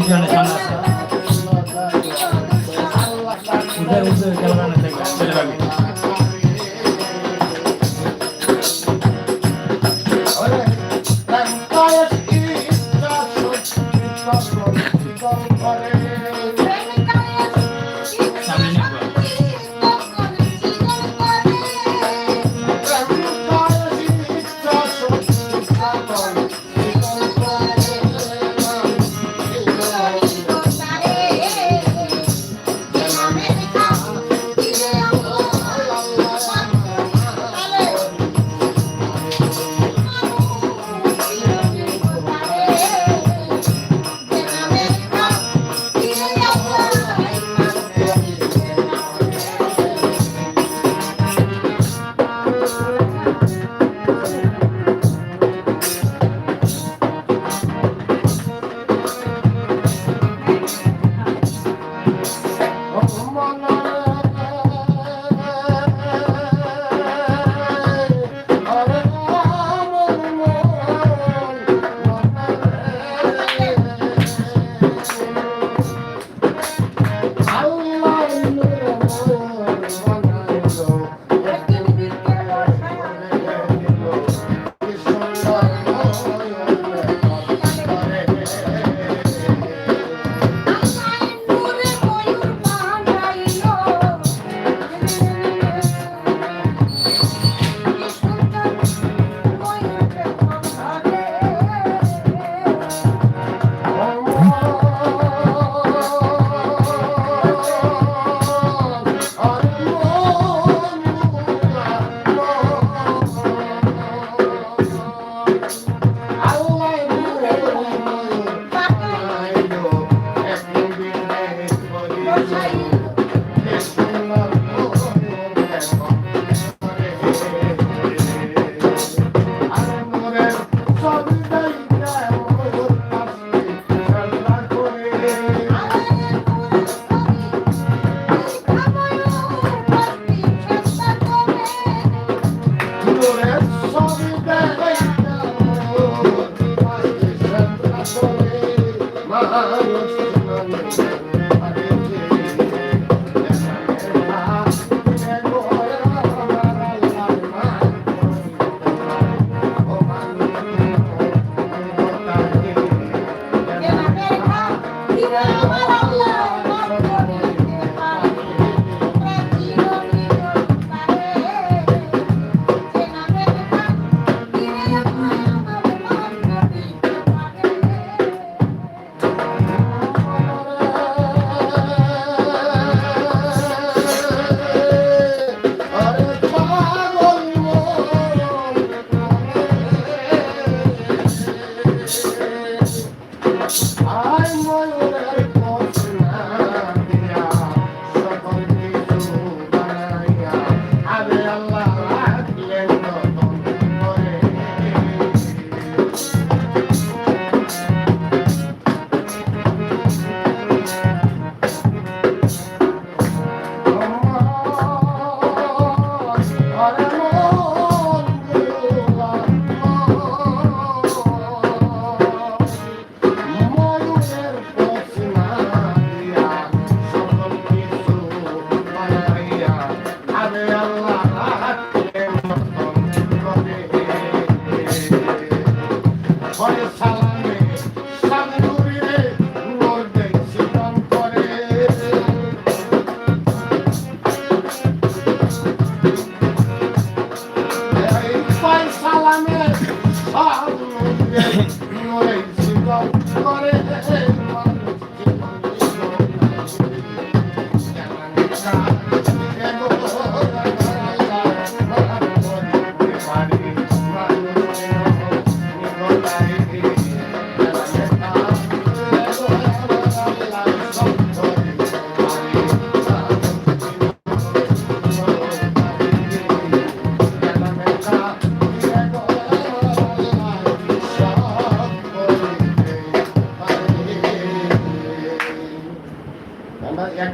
Di sana.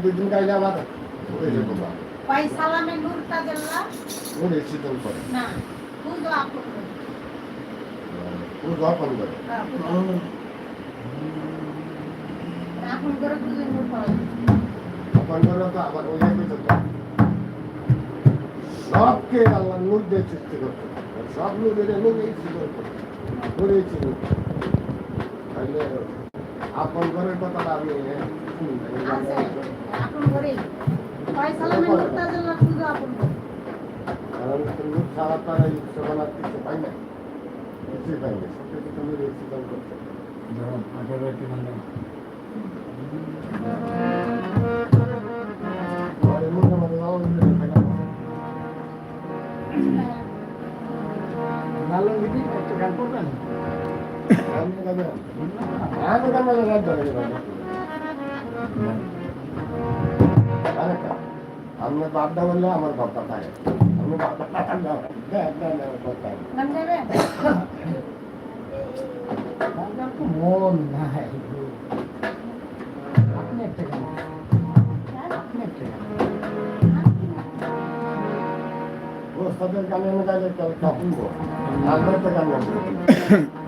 দুই দিন গাইলে আবার হয়ে যেত না সালামে নূর তাজেল্লা ওরে শীতল করে না বুঝো আপন পুরো দর্পণ করে আপন করে বুঝে নূর পাওয়া দর্পণ করে তো আবার ওই একই তো সবকে আল্লাহ নূর দিয়ে সৃষ্টি করতে সব নূর নূর এই সৃষ্টি করতে নূর এই সৃষ্টি তাহলে আপন ঘরের কথাটা আমি। আপন সালামে নূর তাজেল্লা বুঝো আপন করে কারণ তুমি ছাড়া তারা ইচ্ছে বানার কিছু পাই না। কিছুই পাই না সব কিছু তুমি রেজিস্ট্রেশন করছ। ধরুন একটি মানে ঘরের মধ্যে মধ্যে যাওয়া হইলে পাই না। ভালো দিদি একটা গান করবেন? আমি বাপটা বললে আমার বাপটা থাকে মন আপনি একটা আপনি একটা ওস্তাদের গানে আমি গাইলে কেউ কাপুব আমরা তো গান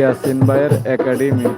ইয়াসিন ভাইয়ের একাডেমি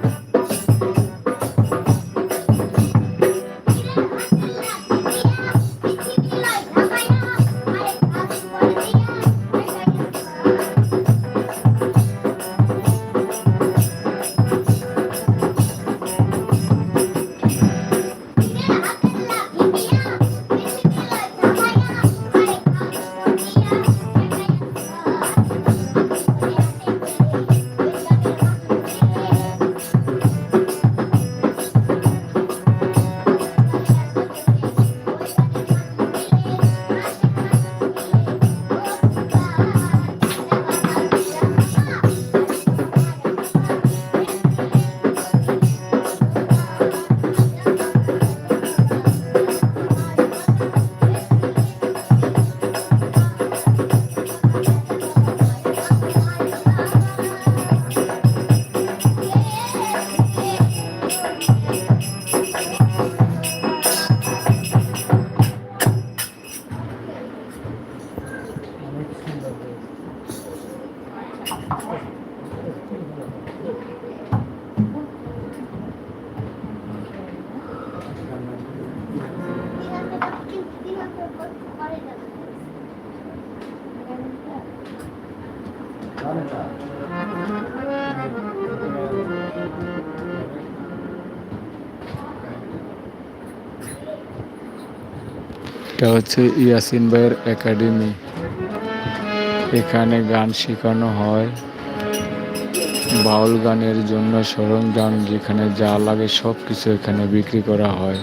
এটা হচ্ছে ইয়াসিন ভাইয়ের একাডেমি। এখানে গান শেখানো হয়। বাউল গানের জন্য সরঞ্জাম যেখানে যা লাগে সব কিছু এখানে বিক্রি করা হয়।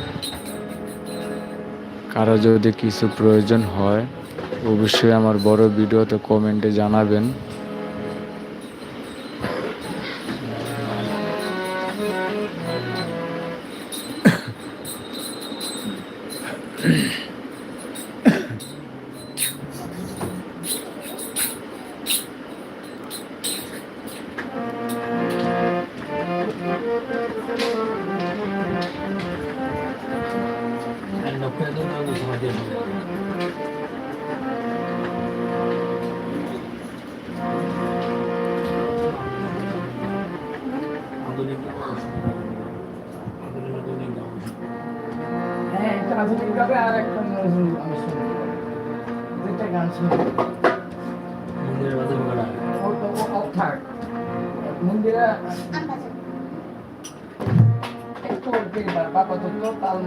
কারও যদি কিছু প্রয়োজন হয়, অবশ্যই আমার বড় ভিডিওতে কমেন্টে জানাবেন। আর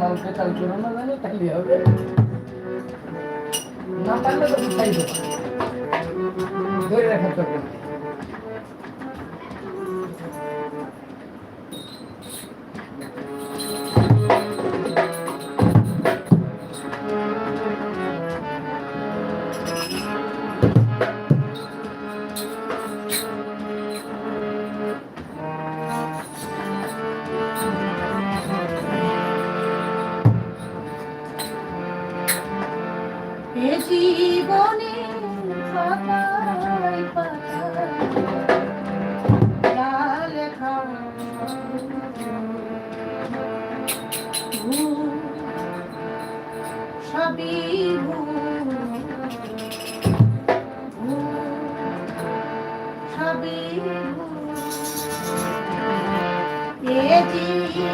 তো চাল মাল না জানি, তাহলে হবে। না পারলে তো চাই দেবো। ধরে রাখার চলবে সবই সবই। এ জীবনে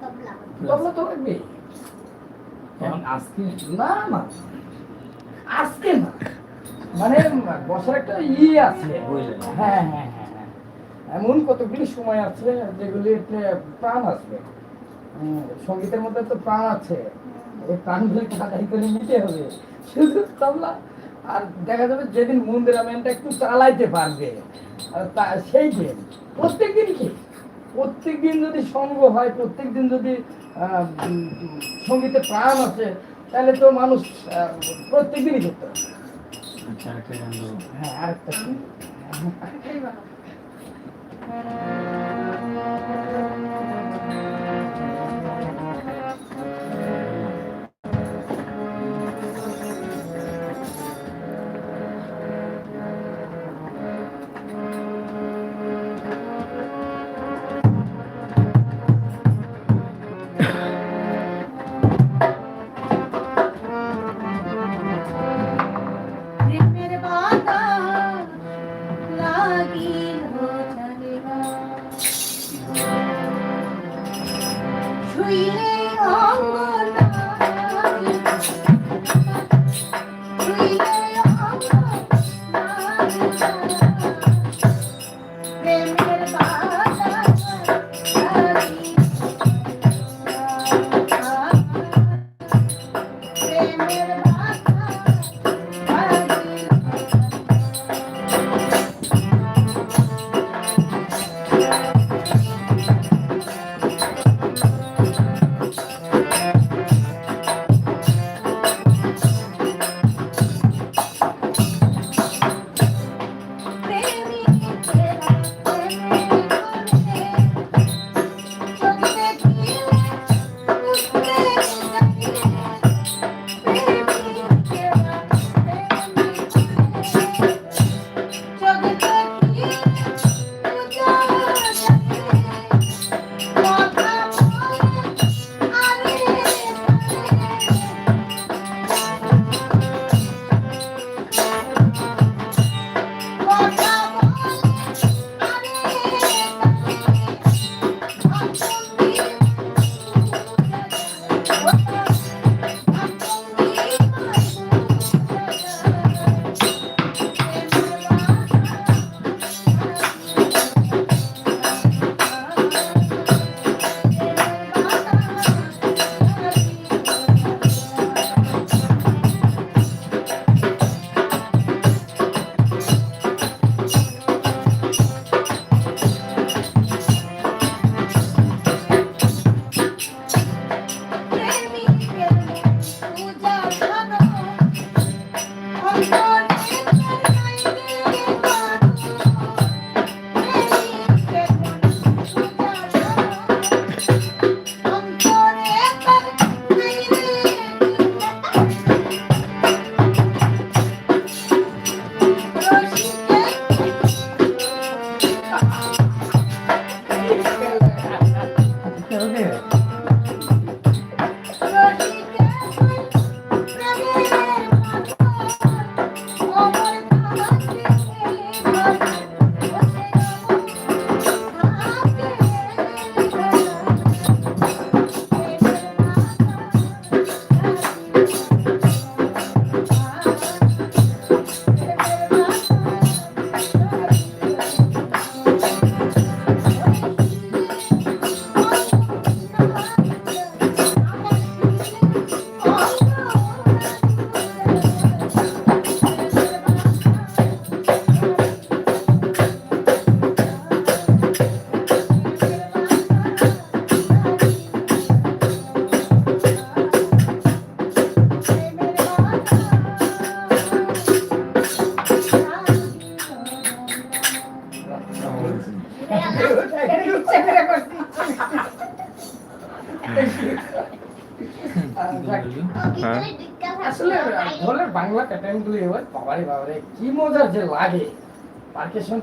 তবলা। তবলা তো লাগবে এখন আজকে না না। আজকে না। মানে বছর একটা ই আছে। হ্যাঁ হ্যাঁ হ্যাঁ হ্যাঁ। এমন কতগুলি সময় আছে যেগুলিতে প্রাণ আসবে। সঙ্গীতের মধ্যে তো প্রাণ আছে। এই প্রাণগুলি কাদাই করে নিতে হবে। শুধু তবলা। আর দেখা যাবে যেদিন মন্দিরামেনটা একটু চালাইতে পারবে। তা সেই দিন। প্রত্যেক দিন কি? প্রত্যেক দিন যদি সঙ্গ হয় প্রত্যেক দিন যদি সঙ্গীতে প্রাণ আছে তাহলে তো মানুষ প্রত্যেক দিনই করতে হবে আচ্ছা। হ্যাঁ আরেকটা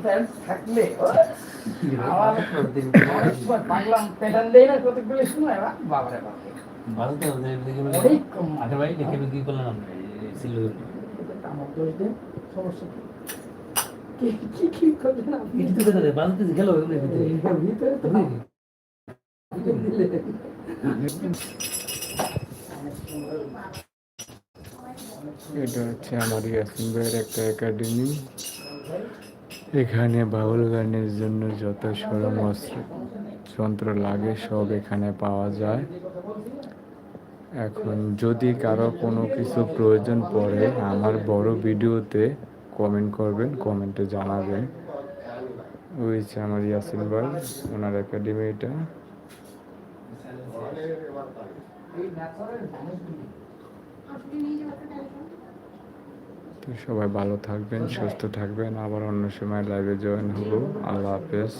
প্যান্ট থাকলে আমার অনেক সময় বাংলা প্যাটার্ন দেয় না কতগুলি সময় বাবারে বাবারে ভালো ওদের দিকে অনেক কম। আগের বাড়ি দেখে কি করলাম আমরা এই সিলু দোষ দিন সমস্যা কি? কি কি কি করবেন আপনি এটি তো কোথায় বালতি গেল এগুলোর ভিতরে। ভিতরে তো এটা হচ্ছে আমার ইয়াসিন ভাইয়ের একটা একাডেমি এখানে বাউল গানের জন্য যত সরম অস্ত্র যন্ত্র লাগে, সব এখানে পাওয়া যায়। এখন যদি কারও কোনো কিছু প্রয়োজন পড়ে, আমার বড় ভিডিওতে কমেন্ট করবেন কমেন্টে জানাবেন। ওই হচ্ছে আমার ইয়াসিন ভাই, ওনার একাডেমি এটা আপনি তো সবাই ভালো থাকবেন সুস্থ থাকবেন। আবার অন্য সময় লাইভে জয়েন হব। আল্লাহ হাফেজ।